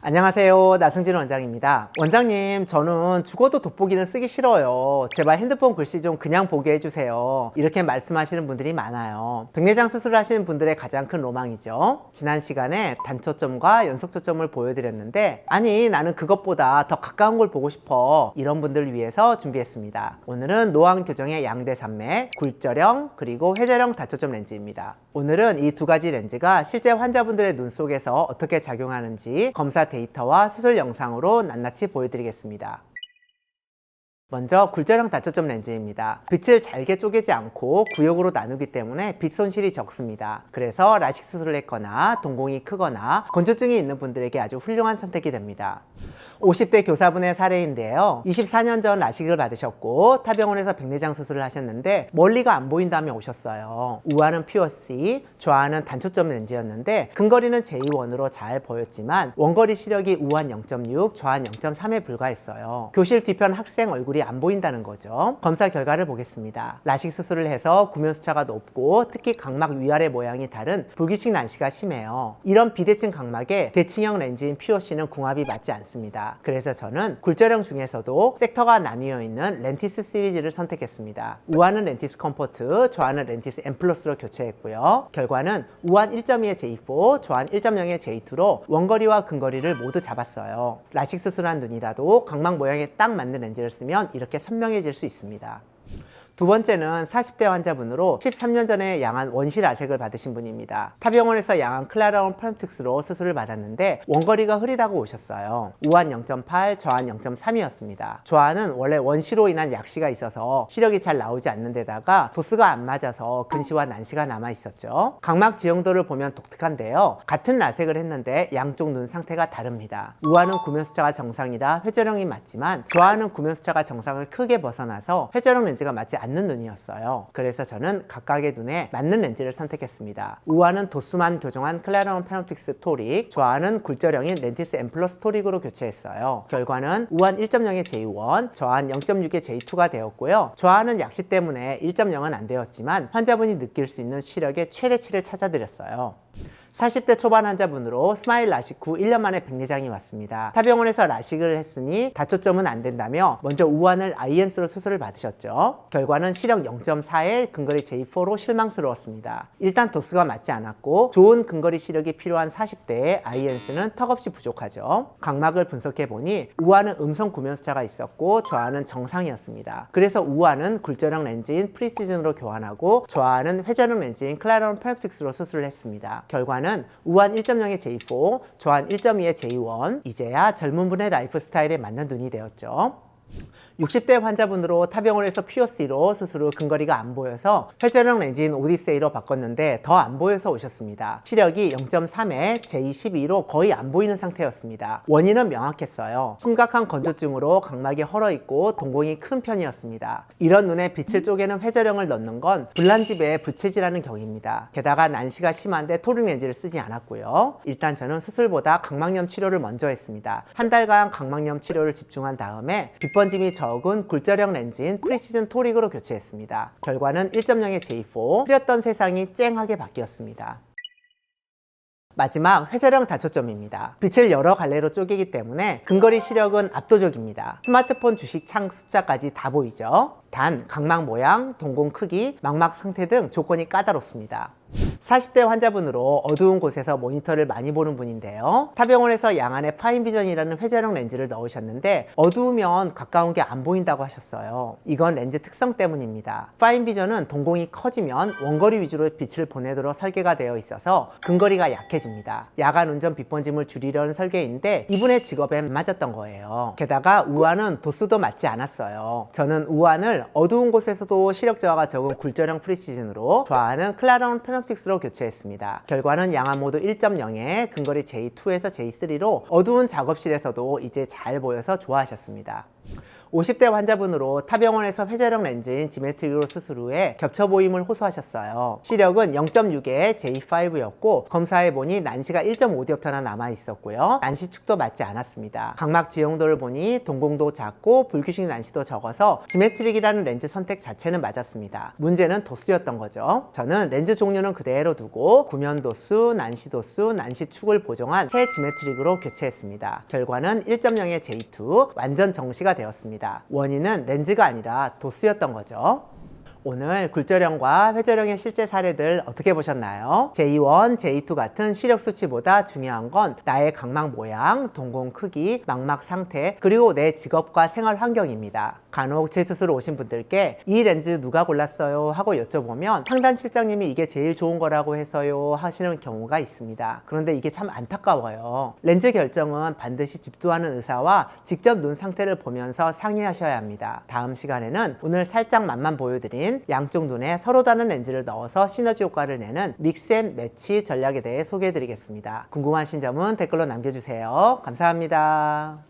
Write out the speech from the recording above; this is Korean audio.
안녕하세요. 나승진 원장입니다. 원장님, 저는 죽어도 돋보기는 쓰기 싫어요. 제발 핸드폰 글씨 좀 그냥 보게 해주세요. 이렇게 말씀하시는 분들이 많아요. 백내장 수술을 하시는 분들의 가장 큰 로망이죠. 지난 시간에 단초점과 연속초점을 보여드렸는데, 아니, 나는 그것보다 더 가까운 걸 보고 싶어. 이런 분들을 위해서 준비했습니다. 오늘은 노안 교정의 양대 산맥, 굴절형, 그리고 회절형 단초점 렌즈입니다. 오늘은 이 두 가지 렌즈가 실제 환자분들의 눈 속에서 어떻게 작용하는지 검사 데이터와 수술 영상으로 낱낱이 보여드리겠습니다. 먼저 굴절형 다초점 렌즈입니다. 빛을 잘게 쪼개지 않고 구역으로 나누기 때문에 빛 손실이 적습니다. 그래서 라식 수술을 했거나 동공이 크거나 건조증이 있는 분들에게 아주 훌륭한 선택이 됩니다. 50대 교사분의 사례인데요. 24년 전 라식을 받으셨고 타병원에서 백내장 수술을 하셨는데 멀리가 안 보인다며 오셨어요. 우아는 퓨어C, 좌아는 단초점 렌즈였는데 근거리는 J1으로 잘 보였지만 원거리 시력이 우한 0.6, 좌한 0.3에 불과했어요. 교실 뒤편 학생 얼굴이 안 보인다는 거죠. 검사 결과를 보겠습니다. 라식 수술을 해서 구면 수차가 높고 특히 각막 위아래 모양이 다른 불규칙 난시가 심해요. 이런 비대칭 각막에 대칭형 렌즈인 퓨어C는 궁합이 맞지 않습니다. 그래서 저는 굴절형 중에서도 섹터가 나뉘어 있는 렌티스 시리즈를 선택했습니다. 우아는 렌티스 컴포트, 좌아는 렌티스 M 플러스로 교체했고요. 결과는 우한 1.2의 J4, 좌한 1.0의 J2로 원거리와 근거리를 모두 잡았어요. 라식 수술한 눈이라도 각막 모양에 딱 맞는 렌즈를 쓰면 이렇게 선명해질 수 있습니다. 두 번째는 40대 환자분으로 13년 전에 양한 아색을 받으신 분입니다. 타병원에서 양한 클라라온 펀틱스로 수술을 받았는데 원거리가 흐리다고 오셨어요. 우한 0.8, 저한 0.3이었습니다. 저한은 원래 원시로 인한 약시가 있어서 시력이 잘 나오지 않는 데다가 도수가 안 맞아서 근시와 난시가 남아 있었죠. 각막 지형도를 보면 독특한데요. 같은 라섹을 했는데 양쪽 눈 상태가 다릅니다. 우한은 구면 숫자가 정상이라 회전형이 맞지만 저한은 구면 숫자가 정상을 크게 벗어나서 회전형 렌즈가 맞지 않는 눈이었어요. 그래서 저는 각각의 눈에 맞는 렌즈를 선택했습니다. 우한은 도수만 교정한 클라론 페노틱스 토릭, 좌한은 굴절형인 렌티스 M 플러스 토릭으로 교체했어요. 결과는 우한 1.0의 J1, 저한 0.6의 J2가 되었고요. 저한은 약시 때문에 1.0은 안 되었지만 환자분이 느낄 수 있는 시력의 최대치를 찾아드렸어요. 40대 초반 환자분으로 스마일 라식 후 1년 만에 백내장이 왔습니다. 타병원에서 라식을 했으니 다초점은 안 된다며 먼저 우한을 INS로 수술을 받으셨죠. 결과는 시력 0.4에 근거리 J4로 실망스러웠습니다. 일단 도수가 맞지 않았고 좋은 근거리 시력이 필요한 40대에 INS는 턱없이 부족하죠. 각막을 분석해 보니 우한은 음성 구면 수차가 있었고 좌한은 정상이었습니다. 그래서 우한은 굴절형 렌즈인 프리시즌으로 교환하고 좌한은 회전형 렌즈인 클라론 페프틱스로 수술을 했습니다. 결과는 우한 1.0의 J4, 좌한 1.2의 J1, 이제야 젊은 분의 라이프 스타일에 맞는 눈이 되었죠. 60대 환자분으로 타병원에서 퓨어C로 수술 후 근거리가 안 보여서 회전형 렌즈인 오디세이로 바꿨는데 더 안 보여서 오셨습니다. 시력이 0.3에 J12로 거의 안 보이는 상태였습니다. 원인은 명확했어요. 심각한 건조증으로 각막이 헐어 있고 동공이 큰 편이었습니다. 이런 눈에 빛을 쪼개는 회전형을 넣는 건 불난집에 부채질하는 경입니다. 게다가 난시가 심한데 토링 렌즈를 쓰지 않았고요. 일단 저는 수술보다 각막염 치료를 먼저 했습니다. 한 달간 각막염 치료를 집중한 다음에 빛번짐이 적은 굴절형 렌즈인 프리시즌 토릭으로 교체했습니다. 결과는 1.0의 J4, 흐렸던 세상이 쨍하게 바뀌었습니다. 마지막 회전형 다초점입니다. 빛을 여러 갈래로 쪼개기 때문에 근거리 시력은 압도적입니다. 스마트폰 주식 창 숫자까지 다 보이죠? 단 각막 모양, 동공 크기, 망막 상태 등 조건이 까다롭습니다. 40대 환자분으로 어두운 곳에서 모니터를 많이 보는 분인데요. 타병원에서 양안에 파인비전이라는 회전형 렌즈를 넣으셨는데 어두우면 가까운 게 안 보인다고 하셨어요. 이건 렌즈 특성 때문입니다. 파인비전은 동공이 커지면 원거리 위주로 빛을 보내도록 설계가 되어 있어서 근거리가 약해집니다. 야간 운전 빛번짐을 줄이려는 설계인데 이분의 직업에 맞았던 거예요. 게다가 우한은 도수도 맞지 않았어요. 저는 우한을 어두운 곳에서도 시력 저하가 적은 굴절형 프리시즌으로 좌한은 클라론 페노틱스로 교체했습니다. 결과는 양안 모두 1.0에 근거리 J2에서 J3로 어두운 작업실에서도 이제 잘 보여서 좋아하셨습니다. 50대 환자분으로 타병원에서 회전형 렌즈인 지메트리로 수술 후에 겹쳐 보임을 호소하셨어요. 시력은 0.6의 J5였고 검사해 보니 난시가 1.5디옵터나 남아 있었고요. 난시축도 맞지 않았습니다. 각막 지형도를 보니 동공도 작고 불규칙 난시도 적어서 지메트릭이라는 렌즈 선택 자체는 맞았습니다. 문제는 도수였던 거죠. 저는 렌즈 종류는 그대로 두고 구면 도수, 난시 도수, 난시 축을 보정한 새 지메트릭으로 교체했습니다. 결과는 1.0의 J2 완전 정시가 되었습니다. 원인은 렌즈가 아니라 도수였던 거죠. 오늘 굴절형과 회절형의 실제 사례들 어떻게 보셨나요? J1, J2 같은 시력 수치보다 중요한 건 나의 각막 모양, 동공 크기, 망막 상태, 그리고 내 직업과 생활 환경입니다. 간혹 재수술 오신 분들께 이 렌즈 누가 골랐어요? 하고 여쭤보면 상단 실장님이 이게 제일 좋은 거라고 해서요 하시는 경우가 있습니다. 그런데 이게 참 안타까워요. 렌즈 결정은 반드시 집도하는 의사와 직접 눈 상태를 보면서 상의하셔야 합니다. 다음 시간에는 오늘 살짝 맛만 보여드린 양쪽 눈에 서로 다른 렌즈를 넣어서 시너지 효과를 내는 믹스앤 매치 전략에 대해 소개해드리겠습니다. 궁금하신 점은 댓글로 남겨주세요. 감사합니다.